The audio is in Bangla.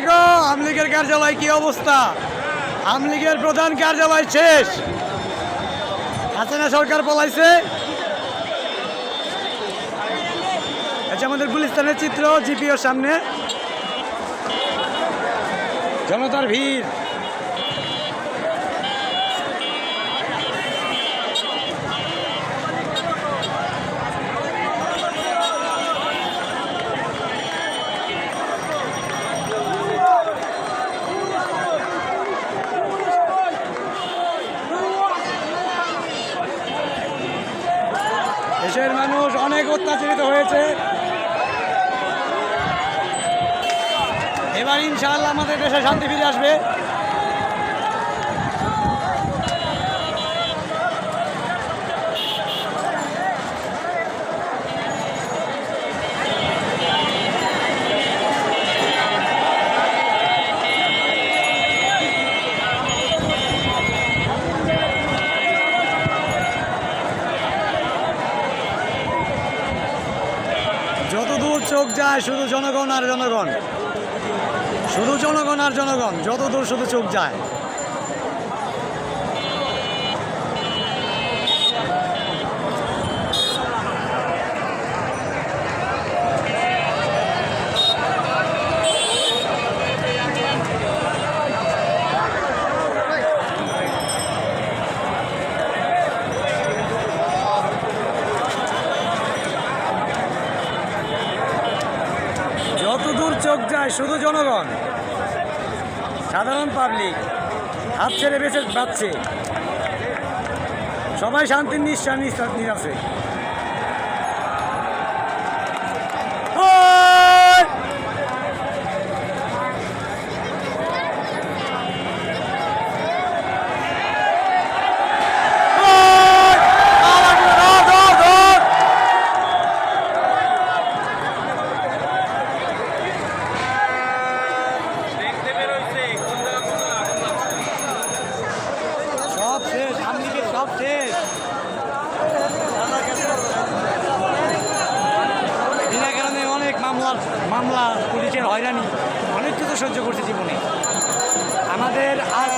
গো আমলিগের কার্যালয় কি অবস্থা? আমলিগের প্রধান কার্যালয় শেষ। হাসিনা সরকার পলাইছে। আচ্ছা আমাদের গুলিস্তানের চিত্র, জিপিওর সামনে। জনতার ভিড়। দেশের মানুষ অনেক অত্যাচারিত হয়েছে। এবার ইনশাআল্লাহ আমাদের দেশে শান্তি ফিরে আসবে। যতদূর চোখ যায়, শুধু জনগণ আর জনগণ। শুধু জনগণ আর জনগণ, যত দূর শুধু চোখ যায়। যতদূর চোখ যায় শুধু জনগণ সাধারণ পাবলিক হাত ছেড়ে বেঁচে বাঁচছে সবাই শান্তির নিঃশ্বাস নিঃশ্বাস নিয়ে ওই! বিনা কারণে অনেক মামলার মামলা পুলিশের হয়রানি অনেক কিছু সহ্য করছে জীবনে। আমাদের আজ